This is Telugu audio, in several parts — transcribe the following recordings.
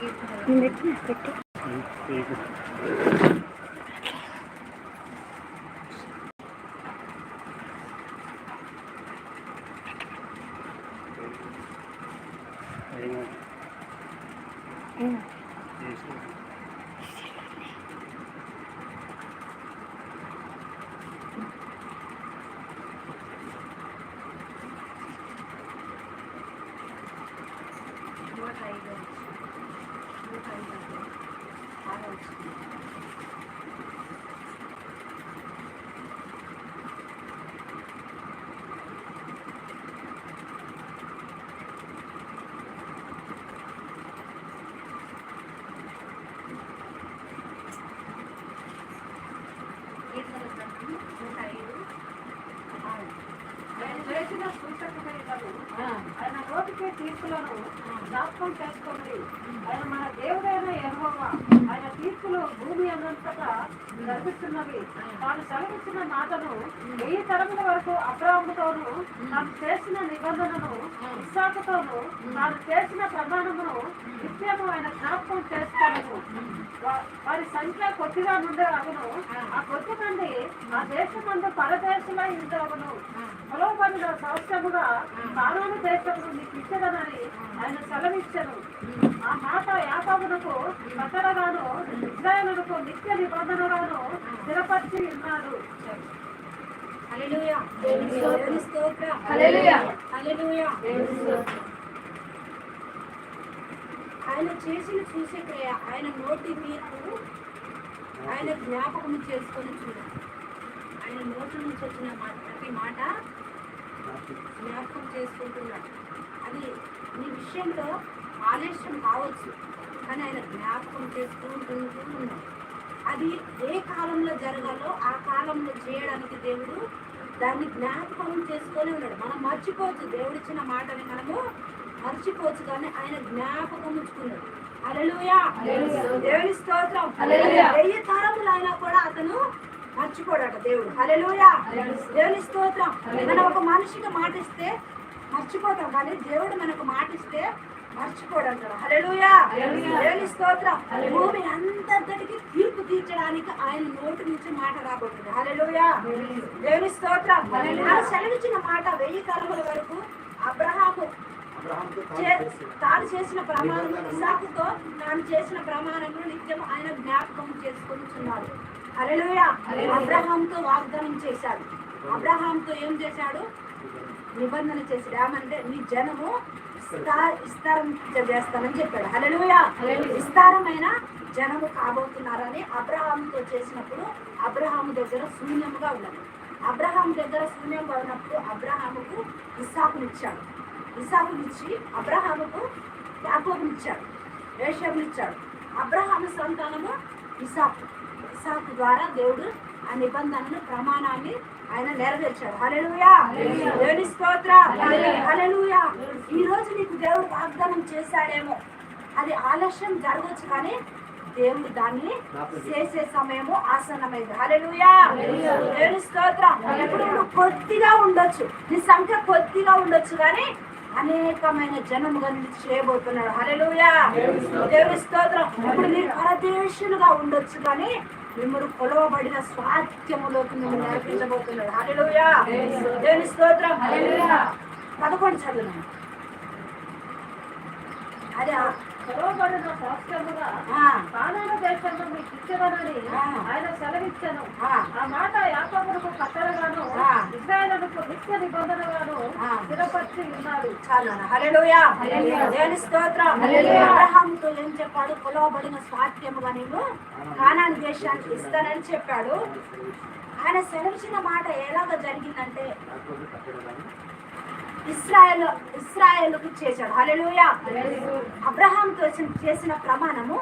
देखिए జ్ఞాపకం చేసుకోండి. ఆయన మన దేవుడైన ఎహోవా ఆయన తీర్పులు భూమి అన్నంతటా జరుగుతున్నవి తాను సెలవిచ్చిన మాటను వెయ్యి తరముల వరకు అబ్రాహముతోను తాను చేసిన నిబంధనను ఇస్సాకుతోను తాను చేసిన ప్రమాణమును నిత్యము ఆయన జ్ఞాపకం చేసుకోను వా- వారి సంఖ్య కొద్దిగా నుండే అగును ఆ కొద్ది మంది ఆ దేశమందు పరదేశులై ఉండవను పొలవబడిన సంవత్సరముగా కానాను దేశమును నీకు ఇచ్చదనని ఆయన సెలవిచ్చను ఆ మాట యాపాబునకు కట్టడగాను ఇజ్రాయలునకు నిత్య నిబంధనగాను స్థిరపరిచి ఉన్నాడు. హల్లెలూయా. దేవుని స్తోత్రం. హల్లెలూయా. ఆయన చేసిన సూచక్రియ ఆయన నోటి తీర్పు ఆయన జ్ఞాపకం చేసుకొని చూడండి ఆయన నోటి నుంచి వచ్చిన మాట ప్రతి మాట జ్ఞాపకం చేసుకుంటున్నాడు. అది నీ విషయంలో ఆలస్యం కావచ్చు కానీ ఆయన జ్ఞాపకం చేసుకుంటూ ఉన్నాడు. అది ఏ కాలంలో జరగాలో ఆ కాలంలో చేయడానికి దేవుడు దాన్ని జ్ఞాపకం చేసుకొని ఉన్నాడు. మనం మర్చిపోవచ్చు దేవుడిచ్చిన మాటని మనము మర్చిపోవచ్చు కానీ ఆయన జ్ఞాపకం ఉంచుకున్నాడు. దేవుని స్తోత్రం. వెయ్యి తరములు అయినా కూడా అతను మర్చిపోడట దేవుడు. హల్లెలూయా! దేవుని స్తోత్రం. మనం ఒక మనిషికి మాటిస్తే మర్చిపోతాం కానీ దేవుడు మనకు మాటిస్తే మర్చిపోడు అంటాడు హల్లెలూయా. దేవుని స్తోత్రం. భూమి అంతటికి తీర్పు తీర్చడానికి ఆయన నోటి నుంచి మాట రాబోతుంది. హల్లెలూయా! దేవుని స్తోత్రం. సెలవిచ్చిన మాట వెయ్యి తరముల వరకు అబ్రహాము చే- తాను చేసిన ప్రమాణం ఇసాకుతో తాను చేసిన ప్రమాణములు నిత్యం ఆయన జ్ఞాపకం చేసుకుంటున్నాడు. హల్లెలూయా. అబ్రహాంతో వాగ్దానం చేశాడు. అబ్రహాంతో ఏం చేశాడు? నిబంధన చేశాడు. ఏమంటే నీ జనము విస్తా- విస్తారం చేస్తానని చెప్పాడు. హల్లెలూయా. విస్తారమైన జనము కాబోతున్నారని అబ్రహాంతో చేసినప్పుడు అబ్రహాం దగ్గర శూన్యముగా ఉన్నది. అబ్రహాం దగ్గర శూన్యంగా ఉన్నప్పుడు అబ్రహాముకు ఇస్సాకునిచ్చాడు. ఇసాకునిచ్చి అబ్రహాముకు యాకోబునిచ్చాడు రేషబునిచ్చాడు అబ్రహాము సంతానము ఇసాకు. ఇసాకు ద్వారా దేవుడు ఆ నిబంధనను ప్రమాణాన్ని ఆయన నెరవేర్చాడు. హల్లెలూయా! దేవుని స్తోత్ర! హల్లెలూయా! ఈ రోజు నీకు దేవుడు వాగ్దానం చేశాడేమో. అది ఆలస్యం జరగచ్చు కానీ దేవుడు దాన్ని చేసే సమయము ఆసన్నమైంది. హల్లెలూయా! దేవుని స్తోత్రం! నువ్వు కొద్దిగా ఉండొచ్చు. నీ సంఖ్య కొద్దిగా ఉండొచ్చు కానీ అనేకమైన జనముగా నిన్ను చేయబోతున్నాడు హల్లెలూయా. దేవుని స్తోత్రం. ఇప్పుడు మీరు పరదేశులుగా ఉండొచ్చు కానీ మిమ్మల్ని కొలవబడిన స్వాస్థ్యములోకి మిమ్మల్ని నడిపించబోతున్నాడు. హల్లెలూయా. దేవుని స్తోత్రం. పదకొండు చదువు అదే సంవత్సరముగా ఆ, కానాను దేశంలో మీకు ఇచ్చదనని ఆ. ఆయన సెలవిచ్చను ఆ. మాట యాకోబునకు కట్టడగాను ఆ. ఇజ్రాయేలునకు నిత్య నిబంధనగాను. స్థిరపరిచి ఉన్నాడు. దేవుని స్తోత్రం. అబ్రహాముతో ఏం చెప్పాడు కొలవబడిన స్వాస్థ్యముగా నీవు కానాను దేశానికి ఇస్తానని చెప్పాడు ఆయన సెలవిచ్చిన మాట ఎలాగ జరిగిందంటే ఇస్రాయల్ ఇస్రాయల్కు చేశాడు హల్లెలూయా అబ్రహాంతో చేసిన- చేసిన ప్రమాణము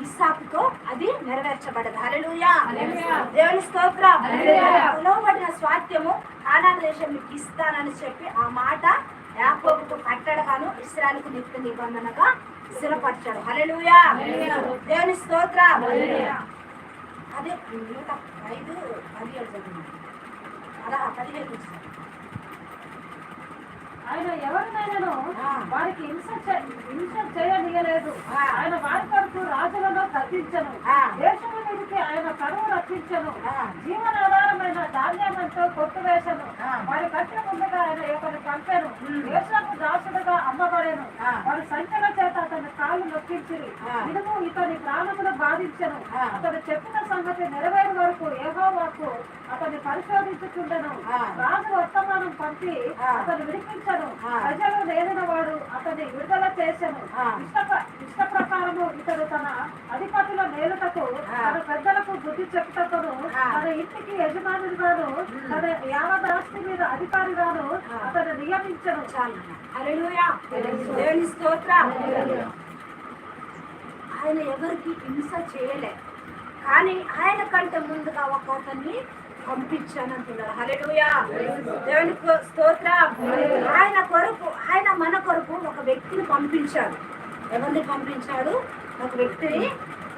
ఇస్సాకుతో అది నెరవేర్చబడదు హల్లెలూయా. దేవుని స్తోత్రం. పిలువబడిన స్వాస్థ్యము కానాన్ దేశం మీకు ఇస్తానని చెప్పి ఆ మాట యాకోబుకు కట్టడగాను ఇస్రాయల్కు నిత్య నిబంధనగా స్థిరపరిచాడు హల్లెలూయా. దేవుని స్తోత్రం. అదే నూట ఐదు పదిహేడు పదిహేడు. ఆయన ఎవరినైనాను. వారికి హింస హింస చేయనీయలేదు. ఆయన వారి కొరకు రాజులను తగ్గించను ఆ. దేశము మీదకి ఆయన కరువు రక్షించను. జీవనాధారమైన ధాన్యమంతో కొట్టువేశను. వారి కట్టిన ముందుగా ఆయన ఒకరిని పంపాను. దేశపు దాసుడుగా అమ్మబడెను. వారి సంఖ్యల చేత అతని కాళ్ళు ఆ. ఇనుము ఇతని ప్రాణమును బాధించను ఆ. అతడు చెప్పిన సంగతి నెరవేరు వరకు ఏహోవాకు అతన్ని పరిశోధించుచుండెను ఆ. రాజు వర్తమానం పంపి. అతను విడిపించను ఆ. ప్రజలు నేరిన వాడు అతన్ని విడుదల చేసెను ఆ. ఇష్ట ప్రకారము ఇతడు తన అధిపతుల మేలుటకు. తన పెద్దలకు బుద్ధి చెప్పుటకును. తన ఇంటికి యజమానుడిగాను తన యావదాస్తి మీద అధికారిగాను. అతను నియమించను ఆయన ఎవరికి హింస చేయలే కానీ ఆయన కంటే ముందుగా ఒక అతన్ని పంపించానంటున్నారు. హల్లెలూయా. దేవుని కో- స్తోత్రం. ఆయన కొరకు ఆయన మన కొరకు ఒక వ్యక్తిని పంపించాడు. ఎవరిని పంపించాడు? ఒక వ్యక్తిని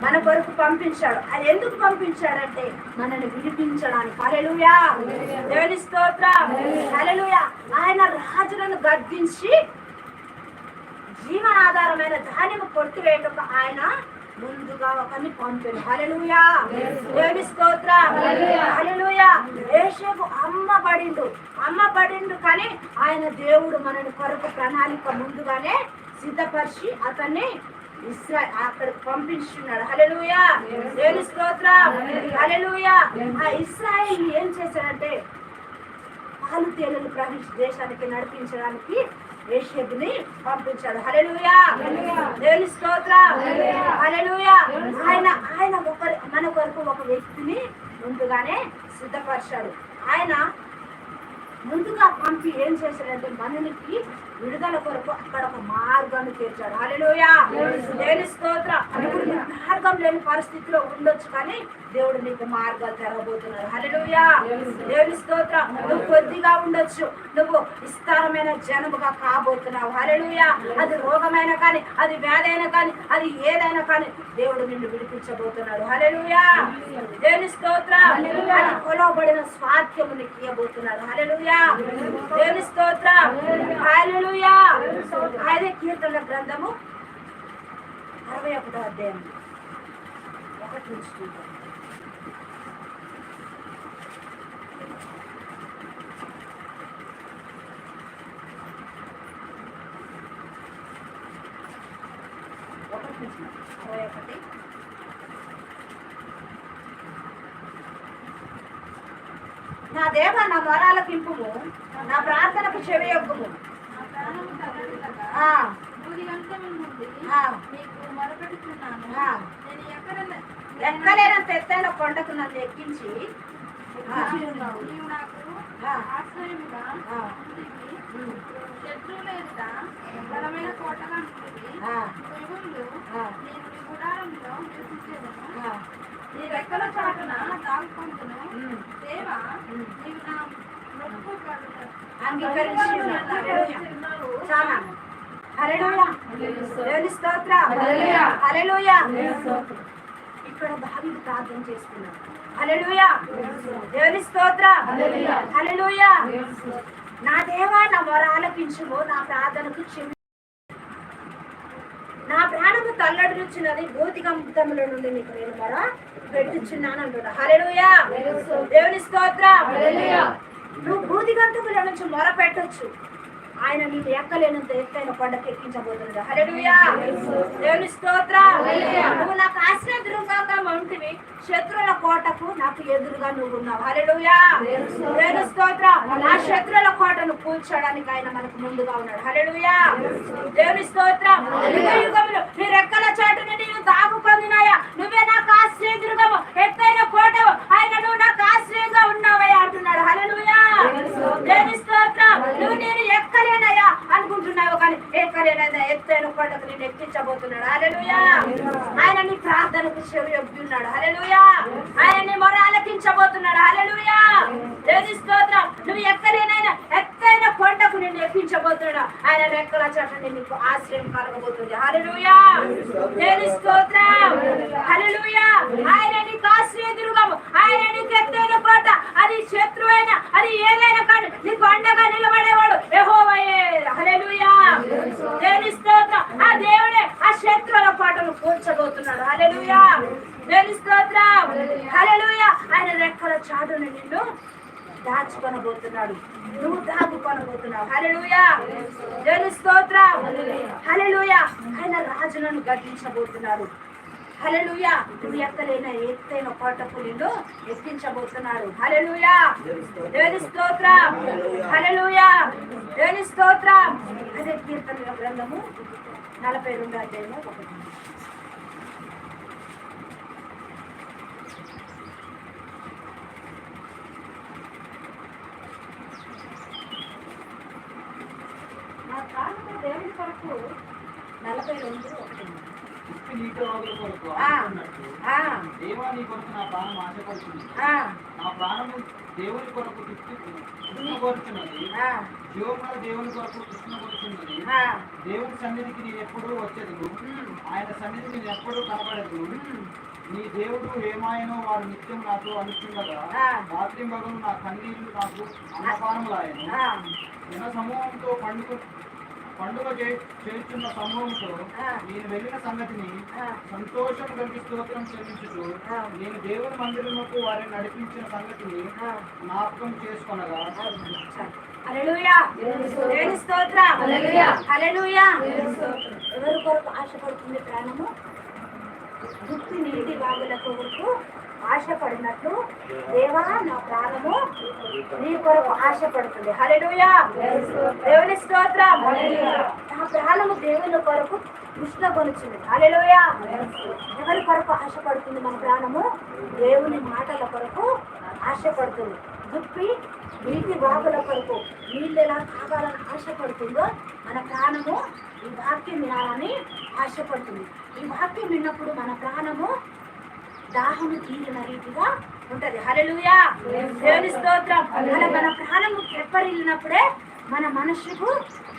మన కొరకు పంపించాడు. అది ఎందుకు పంపించాడంటే మనల్ని విడిపించడానికి. హల్లెలూయా. దేవుని స్తోత్రం. హల్లెలూయా. ఆయన రాజులను గర్దించి జీవనాధారమైన ధాన్యం కొట్టివేయటకు ఆయన ముందుగా ఒకరిని పంపాడు హల్లెలూయా. దేవుని స్తోత్రం. హల్లెలూయా. యేషపు అమ్మబడిండు. అమ్మబడిండు కానీ ఆయన దేవుడు మనని కొరకు ప్రణాళిక ముందుగానే సిద్ధపరిచి అతన్ని ఇస్రా అక్కడికి పంపించున్నాడు హల్లెలూయా. దేవుని స్తోత్రం. హల్లెలూయా. ఆ ఇస్రాయేల్ ఏం చేశాడంటే పాలు తేనెలు ప్రవేశ దేశానికి నడిపించడానికి యేషబుని పంపించాడు. హల్లెలూయా! దేవుని స్తోత్రం! హల్లెలూయా! ఆయన ఆయన ఒకరి మన కొరకు ఒక వ్యక్తిని ముందుగానే సిద్ధపరిచాడు. ఆయన ముందుగా పంపి ఏం చేశాడంటే మననికి విడుదల కొరకు అక్కడ ఒక మార్గాన్ని తీర్చాడు. హల్లెలూయా. దేవుని స్తోత్ర. ఇప్పుడు మార్గం లేని పరిస్థితిలో ఉండొచ్చు కానీ దేవుడు నీకు మార్గాలు తెరవబోతున్నాడు హల్లెలూయా. దేవుని స్తోత్ర. నువ్వు కొద్దిగా ఉండొచ్చు. నువ్వు విస్తారమైన జనముగా కాబోతున్నావు. హల్లెలూయా. అది రోగమైనా కానీ అది వ్యాధైనా కానీ అది ఏదైనా కానీ దేవుడు నిన్ను విడిపించబోతున్నాడు. హల్లెలూయా. దేవుని స్తోత్ర. కొలవబడిన స్వాస్థ్యము నీకు ఇవ్వబోతున్నాడు హల్లెలూయా. దేవుని స్తోత్రం. హల్లెలూయా అదే కీర్తన గ్రంథము. అరవై ఒకటో అధ్యాయం. ఒకటి నుంచి చూద్దాం. ఒకటి నుంచి అరవై ఒకటి. నా దేవ నా వరాలకింపుము నా ప్రార్థనకు చెవి యొక్కము మొరపెడుతున్నాను. ఆ. నేను ఎక్కడ ఎక్కలేనంత ఎత్తైన కొండకు నన్ను ఎక్కించి. నీవు నాకు. ఆశ్రయముగా శత్రువుల ఎదుట బలమైన కోటగా ఉంటుంది ఆ, నేను నీ గుడారంలో నివసించేదను. నీ రెక్కల చాటున దాగుకుంటును ఉమ్, దేవా. నీవు నా. హల్లెలూయా. చాలా. స్తోత్రం. హల్లెలూయా. ఇక్కడ దావీదు ప్రార్థన చేసుకున్నాడు హల్లెలూయా. దేవుని స్తోత్రం. నా దేవా నా మొర ఆలకించుము. నా ప్రార్థనకు చెవి నా ప్రాణము తల్లడిరుచున్నది భౌతిక ముక్తముల నుండి నీకు నేను మొర పెట్టుచున్నాను అంటున్నా హల్లెలూయా. దేవుని స్తోత్రం. నువ్వు భూతిగంతముల నుంచి మొర పెట్టొచ్చు. ఆయన నీకు ఎక్కలేనంత ఎత్తైన కొండకి ఎక్కించబోతున్నాడు. హల్లెలూయా దేవుని స్తోత్రం నువ్వు నాకు ఆశ్రయదురుగా ఉంటివి. శత్రువుల కోటకు నాకు ఎదురుగా నువ్వు ఉన్నావు. హల్లెలూయా దేవుని స్తోత్రం నా శత్రువుల కోటను కూల్చడానికి ఆయన మనకు ముందుగా ఉన్నాడు. హల్లెలూయా దేవుని స్తోత్రం యుగ యుగములు నీ రెక్కల చాటుని నీవు దాగుకొందినాయా నువ్వే నాకు ఆశ్రయదుర్గము ఎత్తైన కోటవు. పరిచయం చెప్తున్నాడు హలెలుయా ఆయన్ని మొర ఆలకించబోతున్నాడు. హలెలుయా దేవి స్తోత్రం. నువ్వు ఎక్కడైనా ఎక్కైన కొండకు నిన్ను ఎక్కించబోతున్నాడు. ఆయన రెక్కల చోట నీకు ఆశ్రయం కలగబోతుంది. హలెలుయా దేవి స్తోత్రం. హలెలుయా ఆయన నీకు ఆశ్రయ దుర్గము ఆయన నీకు ఎత్తైన కోట. అది శత్రువైనా అది ఏదైనా కానీ నీకు అండగా నిలబడేవాడు యహోవయే. హలెలుయా దేవి స్తోత్రం. ఆ దేవుడే ఆ శత్రు హల్లెలూయా. ఆయన రెక్కల చాటుని నిన్ను దాచుకొనబోతున్నాడు. నువ్వు దాచుకొనబోతున్నావు హల్లెలూయా. దేవుని స్తోత్ర. హల్లెలూయా. ఆయన రాజులను గద్దించబోతున్నాడు. హల్లెలూయా. నువ్వు ఎక్కలేని ఎత్తైన కోటకు నిన్ను ఎక్కించబోతున్నాడు హల్లెలూయా. దేని స్తోత్ర. హల్లెలూయా. దేని స్తోత్ర. అదే కీర్తన గ్రంథము నలభై రెండు అధ్యాయము ఒకటి నా ప్రాణము దేవుని కొరకు నలభై రెండు ఒకటి ఉప్పు నీటి వాగుల కొరకు ఆ. ఆశపడినట్టు ఆ, దేవా నీ కొరకు నా ప్రాణం ఆశపడుతుంది ఆ, నా ప్రాణము దేవుని కొరకు కృష్ణగోరుచున్నది జీవముల దేవుని కొరకు కృష్ణగోరుచున్నది. దేవుని సన్నిధికి నేను ఎప్పుడూ వచ్చేది ఆయన సన్నిధికి నేను ఎప్పుడూ కనబడదు నీ దేవుడు ఏమాయనో వారు నిత్యం నాతో అనుకుండగా. రాత్రి మగలు నా కన్నీళ్ళు నాకు అన్నపానములాయను. జన సమూహంతో పండుగ పండుగ చేస్తున్న సమూహంతో. నేను వెళ్ళిన సంగతిని. సంతోషం కలిగి స్తోత్రం చెల్లించుతూ. నేను దేవుని మందిరముకు వారిని నడిపించిన సంగతిని. జ్ఞాపకం చేసుకొనగా ఎవరి కొరకు ఆశపడుతుంది ప్రాణము గుప్తి నీటి వాగుల కొరకు ఆశపడినట్లు దేవా నా ప్రాణము నీ కొరకు ఆశపడుతుంది. హల్లెలూయా. దేవుని స్తోత్రం. నా ప్రాణము దేవుని కొరకు కృష్ణ కొనుచుంది. హలెలుయా ఎవరి కొరకు ఆశపడుతుంది మన ప్రాణము? దేవుని మాటల కొరకు ఆశపడుతుంది. దుప్పి నీటి వాగుల కొరకు నీళ్ళు ఎలా కావాలని ఆశపడుతుందో మన ప్రాణము ఈ వాక్యం వినాలని ఆశపడుతుంది. ఈ వాక్యం విన్నప్పుడు మన ప్రాణము దాహము తీరిన రీతిగా ఉంటది. హలలుయా దేవుని స్తోత్రం. అలా మన ప్రాణము తెప్పరిల్లినప్పుడే మన మనసుకు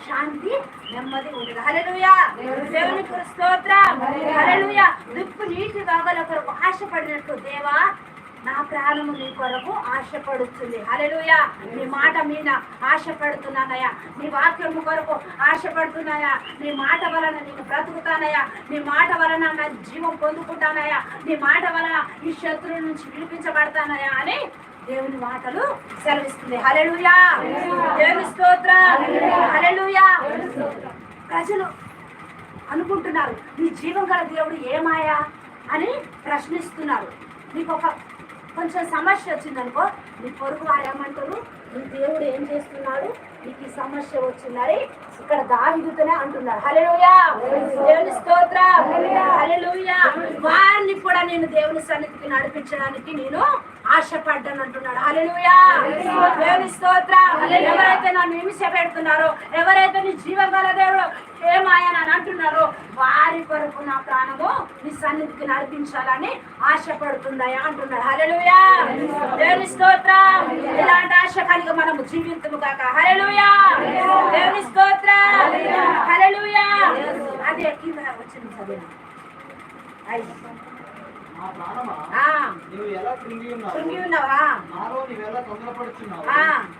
శాంతి నెమ్మది ఉంటుంది. హలలుయా దేవుని స్తోత్రం. హలలుయా దుప్పు నీటి వాగల కొరకు ఆశపడినట్టు దేవా నా ప్రాణము నీ కొరకు ఆశపడుతుంది. హల్లెలూయా. నీ మాట మీద ఆశపడుతున్నానయ్యా. నీ వాక్యము కొరకు ఆశపడుతున్నాయా నీ మాట వలన నేను బ్రతుకుతానయ్యా. నీ మాట వలన నా జీవం పొందుకుంటానయ్యా. నీ మాట వలన ఈ శత్రువు నుంచి విడిపించబడతానయ్యా అని దేవుని మాటలు సెలవిస్తుంది. హలెలుయా దేవుని స్తోత్రం. హలెలుయా ప్రజలు అనుకుంటున్నారు నీ జీవం గల దేవుడు ఏమాయా? అని ప్రశ్నిస్తున్నారు. నీకు ఒక కొంచెం సమస్య వచ్చిందనుకో నీ పొరుగు వారు ఏమంటారు? నీ దేవుడు ఏం చేస్తున్నాడు? నీకు ఈ సమస్య వచ్చిందని ఇక్కడ దావిదుతూనే అంటున్నారు. హలెలుయా దేవుని స్తోత్ర! హలెలుయా వారిని కూడా నేను దేవుని సన్నిధికి నడిపించడానికి నేను ఆశపడ్డాను అంటున్నాడు దేవుని స్తోత్ర. ఎవరైతే నన్ను హింస పెడుతున్నారో ఎవరైతే నీ జీవ గల దేవుడు ఏమాయని అని అంటున్నారో వారి కొరకు నా ప్రాణము నీ సన్నిధికి నడిపించాలని ఆశపడుతుందయా అంటున్నాడు. హల్లెలూయా. దేవుని స్తోత్ర. ఇలాంటి ఆశ కలిగి మనము జీవితము కాక. హల్లెలూయా. దేవుని స్తోత్ర. హల్లెలూయా. అదే కింద వచ్చింది చదివిన కృంగి ఉన్నావు.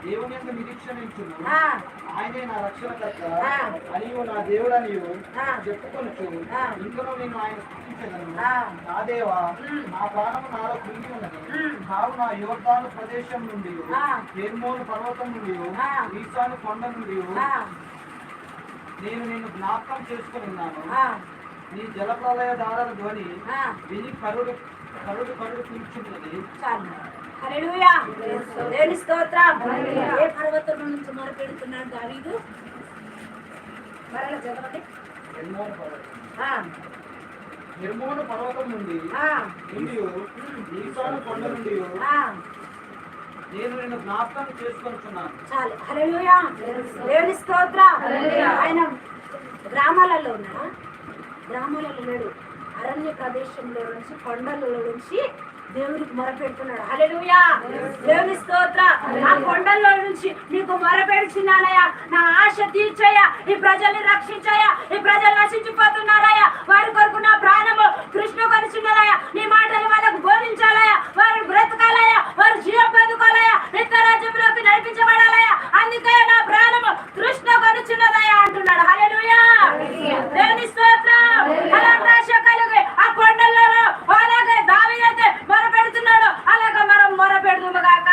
దేవుని యొక్క ఆయనే నా రక్షణకర్త ఆ. అనియు నా. ఇంకనూ నేను ఆయన స్థుతించదను ఆ. నా దేవా ఉమ్. నా ప్రాణము నాలో కృంగి ఉన్నది ఉమ్. కావున యోర్దాను ప్రదేశం నుండి. హెర్మోను పర్వతం నుండి. ఈశాను కొండ నుండి నేను నిన్ను జ్ఞాపకం చేసుకుని ఉన్నాను నీ జలప్రలయ దారాల ధ్వని. విని కరుడు కరుడు కరుడు. హల్లెలూయా. దేవుని స్తోత్రం. ఏ పర్వతం నుంచి మొదలుపెడుతున్నాడు దావీదు? మరల చదవండి పర్వతం. నుండి ఈశాను కొండ నుండి. నేను నిన్ను జ్ఞాపకం చేసుకొనుచున్నాను. చాలు. హల్లెలూయా. దేవుని స్తోత్రం. ఆయన గ్రామాలలో ఉన్నాడా? గ్రామాలలో లేడు. అరణ్య ప్రదేశంలో నుంచి కొండలలో నుంచి దేవునికి మొరపెడుతున్నాడు. హలెలుయా దేవుని స్తోత్ర. నా కొండల్లో నుంచి నీకు మొరపెడుచున్నానయ్యా నా ఆశ తీర్చయ్యా. ఈ ప్రజల్ని రక్షించయ్యా. ఈ ప్రజలు నశించిపోతున్నారయ్యా. వారి కొరకు నా ప్రాణము కృష్ణ కొనుచున్నదయ్యా. నీ మాటలు వాళ్ళకు బోధించాలయ్యా. వారు బ్రతకాలయ్యా. వారు జీవం పొందుకోవాలయ్యా. నిత్య రాజ్యంలోకి నడిపించబడాలయ్యా. అందుకే నా ప్రాణము కృష్ణ కొనుచున్నదయ్యా అంటున్నాడు. హలెలుయా దేవుని స్తోత్రం. అలాంటి ఆశ కలిగి ఆ కొండలలో అలాగే మొర పెడుతున్నాడు అలాగ మనం మొర పెడుతుంది కాక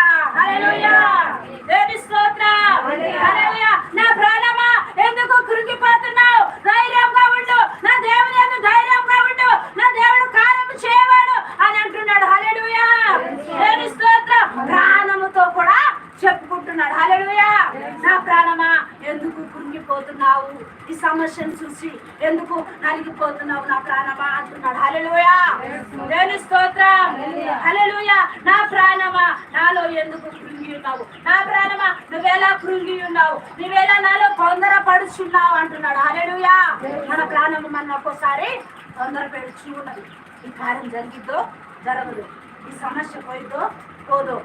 నా ప్రాణమా? ఎందుకు కురికిపోతున్నావు? ధైర్యంగా ఉండు. నా దేవుని ఎందుకు ధైర్యంగా ఉండు. నా దేవుడు కార్యం చేయవాడు అని అంటున్నాడు. హలెలుయా కృంగిపోతున్నావు ఈ సమస్యను చూసి ఎందుకు నలిగిపోతున్నావు? నా ప్రాణమా అంటున్నాడు. హలలుయా నేను స్తోత్రం. హలలుయా నా ప్రాణమా? నాలో ఎందుకు కృంగి ఉన్నావు? నా ప్రాణమా? నువ్వేలా కృంగి ఉన్నావు? నువ్వెలా నాలో తొందర పడుచున్నావు అంటున్నాడు. హలలుయా మన ప్రాణము మన ఒక్కోసారి తొందర పెడుచు ఉన్నది ఈ కార్యం జరిగిద్దో జరగదు. ఈ సమస్య పోయిద్దో పోదో.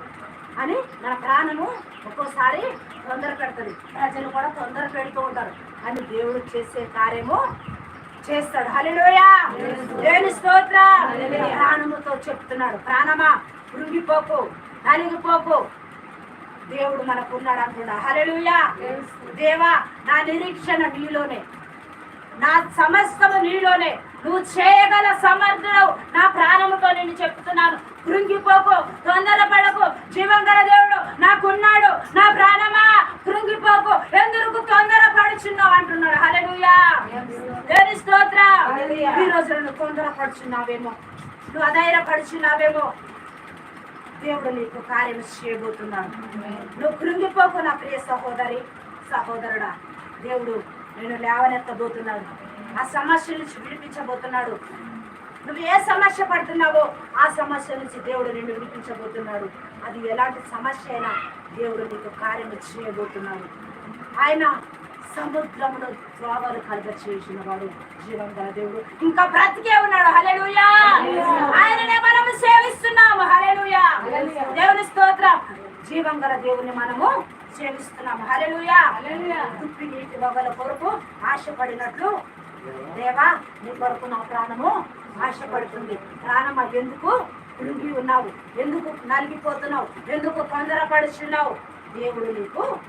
అని మన ప్రాణము ఒక్కోసారి తొందర పెడుతుంది. ప్రజలు కూడా తొందర పెడుతూ ఉంటారు. అని దేవుడు చేసే కార్యము చేస్తాడు. హల్లెలూయా! దేవుని స్తోత్ర. ప్రాణముతో చెప్తున్నాడు. ప్రాణమా కృంగిపోకు నలిగిపోకు. దేవుడు మనకు ఉన్నాడు అంటున్నాడు. హల్లెలూయా! దేవా నా నిరీక్షణ నీలోనే. నా సమస్తము నీలోనే. నువ్వు చేయగల సమర్థుడు నా ప్రాణముతో నేను చెప్తున్నాను. కృంగిపోకు తొందరపడకు. జీవంగల దేవుడు నాకున్నాడు నా ప్రాణమా? కృంగిపోకు. ఎందుకు తొందర పడుచున్నావు అంటున్నాడు. హల్లెలూయా. దేని స్తోత్ర. ఈ రోజు నువ్వు తొందర పడుచున్నావేమో నువ్వు అధైర్య పడుచున్నావేమో దేవుడు నీకు కార్యం చేయబోతున్నాడు. నువ్వు కృంగిపోకు నా ప్రియ సహోదరి సహోదరుడా. దేవుడు నేను లేవనెత్తబోతున్నాడు. ఆ సమస్య నుంచి విడిపించబోతున్నాడు. నువ్వు ఏ సమస్య పడుతున్నావో ఆ సమస్య నుంచి దేవుడు నిన్ను విడిపించబోతున్నాడు. అది ఎలాంటి సమస్య అయినా దేవుడు నీకు కార్యం చేయబోతున్నాడు. ఆయన సముద్రములో త్రోవలు కలుగ చేసిన వాడు జీవం గల దేవుడు. ఇంకా బ్రతికే ఉన్నాడు. హల్లెలూయా! ఆయననే మనము సేవిస్తున్నాము. హల్లెలూయా! దేవుని స్తోత్రం. జీవం గల దేవుని మనము సేవిస్తున్నాము. హల్లెలూయా! దుప్పి నీటి వగల కొరకు ఆశపడినట్లు దేవా నీ కొరకు నా ప్రాణము ఆశపడుతుంది. ప్రాణమా ఎందుకు? కృంగి ఉన్నావు. ఎందుకు నలిగిపోతున్నావు? ఎందుకు తొందరపడుచున్నావు? దేవుడు నీకు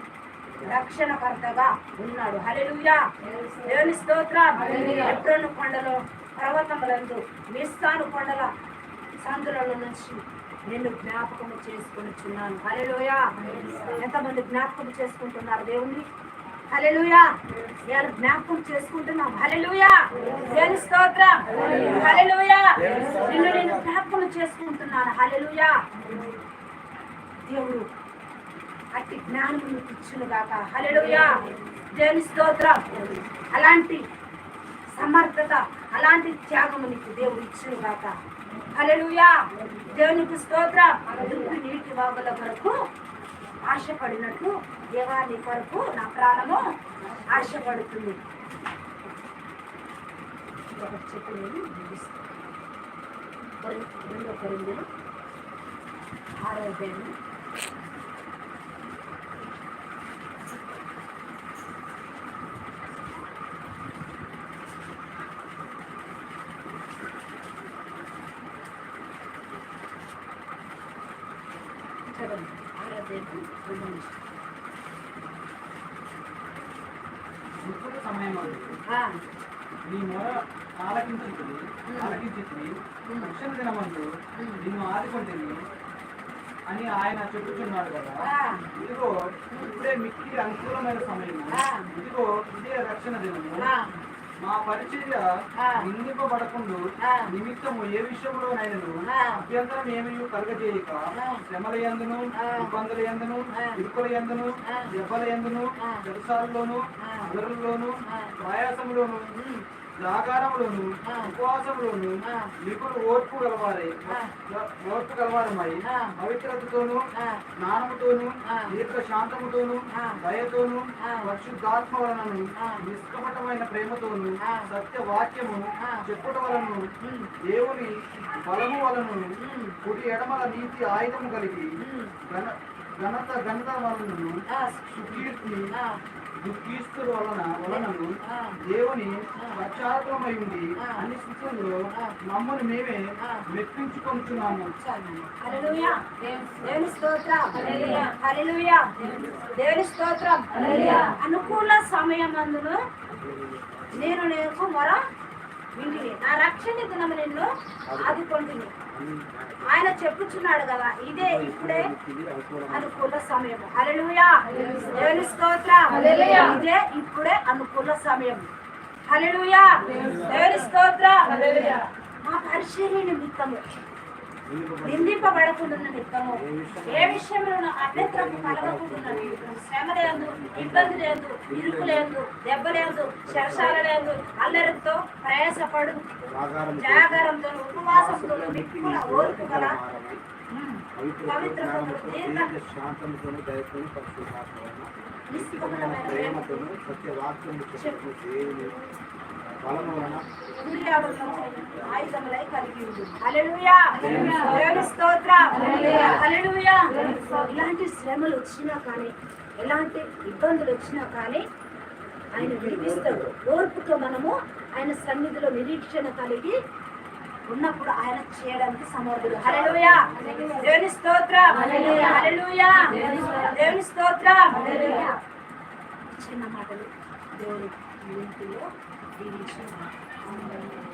రక్షణకర్తగా ఉన్నాడు. హల్లెలూయా. దేవుని స్తోత్రం. ఎబ్రోను కొండలో పర్వతములందు నిస్తాను కొండల సందులలో నుంచి నిన్ను జ్ఞాపకం చేసుకునిచున్నాను. హల్లెలూయా. ఎంతమంది జ్ఞాపకం చేసుకుంటున్నారు దేవుణ్ణి? హల్లెలూయా. నేను జ్ఞాపకం చేసుకుంటున్నాం. హల్లెలూయా. దేవుని స్తోత్రం. హల్లెలూయా. నిన్ను నేను జ్ఞాపకం చేసుకుంటున్నాను. హల్లెలూయా. దేవుడు అట్టి జ్ఞానం నీకు కాక గాక. దేని దేవుని స్తోత్రం. అలాంటి సమర్థత అలాంటి త్యాగము నీకు దేవుడు ఇచ్చును కాక హల్లెలూయా. దేవునికి స్తోత్రం. దుప్పి నీటి వాగుల వరకు ఆశపడినట్లు దేవాన్ని కొరకు నా ప్రాణము ఆశపడుతుంది ఒకటి చెప్పు నేను ముగిస్తాను. రెండో కొరింథీయులు ఆరో అధ్యాయం చదవండి ఆరో అధ్యాయం రెండో నిమిషం. ఇప్పుడు సమయం నీ మొర ఆలకించుతుంది ఆలకించుతుంది రక్షణ దినమందు నిన్ను ఆదుకుంటుంది అని ఆయన చెప్పుచున్నాడు కదా ఇదిగో ఇప్పుడే మిక్కి అనుకూలమైన సమయం. ఇదిగో ఇదే రక్షణ దినము మా పరిచర్య. నిందింపబడకుండా. నిమిత్తము ఏ విషయంలోనైనను. అభ్యంతరం ఏమీ కలగజేయక. శ్రమల ఎందును. ఇబ్బందుల ఎందును. ఇరుకుల ఎందును. దెబ్బల ఎందును. వ్యవసాయంలోను జాగారములోను ఆ. ఉపవాసములోను ఆ. నిపుణులు ఓర్పు గలవారే. ఓర్పు గలవారమై. పవిత్రతతోను జ్ఞానముతోను. దీర్ఘ శాంతముతోను. దయతోను ఆ. పరిశుద్ధాత్మ వలనను. నిష్కపటమైన ప్రేమతోను ఆ. సత్య వాక్యము ఆ. చెప్పుట వలన ఉమ్, దేవుని బలము వలన ఉమ్, కుడి ఎడమల నీతి ఆయుధము కలిగి ఘనత ఘనత వలనను సుకీర్తి దుఃఖీస్తుల వలన వలనను ఆ. దేవుని ఆ. పశ్చాత్తాపమై ఉండి ఆ. అన్ని స్థితుల్లో. మమ్మల్ని మేమే హల్లెలూయా. దేవుని స్తోత్రం హల్లెలూయా. దేవుని స్తోత్రం అనుకూల సమయం అందును నేను నీకు మొర నా రక్షణ దినము నిన్ను ఆదుకొంటిని ఆయన చెప్పుచున్నాడు కదా ఇదే ఇప్పుడే అనుకూల సమయం దేవుని స్తోత్రం. ఇదే ఇప్పుడే అనుకూల సమయం హల్లెలూయా. దేవుని స్తోత్రం. మా పరిచర్య నిమిత్తము. నిందింపబడకుండా నిమిత్తము ఏ విషయంలో అభ్యంతరం కలగకుండా శ్రమ లేదు ఇబ్బంది లేదు ఇరుకు లేదు దెబ్బ లేదు శరసాల లేదు అల్లరితో ప్రయాసపడు జాగారంతో ఉపవాసంతో విప్పుల ఓర్పు గల పవిత్ర దయతోని ప్రేమతోను సత్యవాక్యము దేవుని బలము వలన సూర్యాడులను ఆయుధములై కలిగి ఉంది. హల్లెలూయా. దేవుని స్తోత్రం. హల్లెలూయా. ఇలాంటి శ్రమలు వచ్చినా కానీ ఎలాంటి ఇబ్బందులు వచ్చినా కానీ ఆయన విడిపిస్తాడు ఓర్పుతో మనము ఆయన సన్నిధిలో నిరీక్షణ కలిగి ఉన్నప్పుడు ఆయన చేయడానికి సమర్థుడు హల్లెలూయా! దేవుని స్తోత్రం! హల్లెలూయా! దేవుని స్తోత్రం! చిన్న మాటలు దేవుని Diri.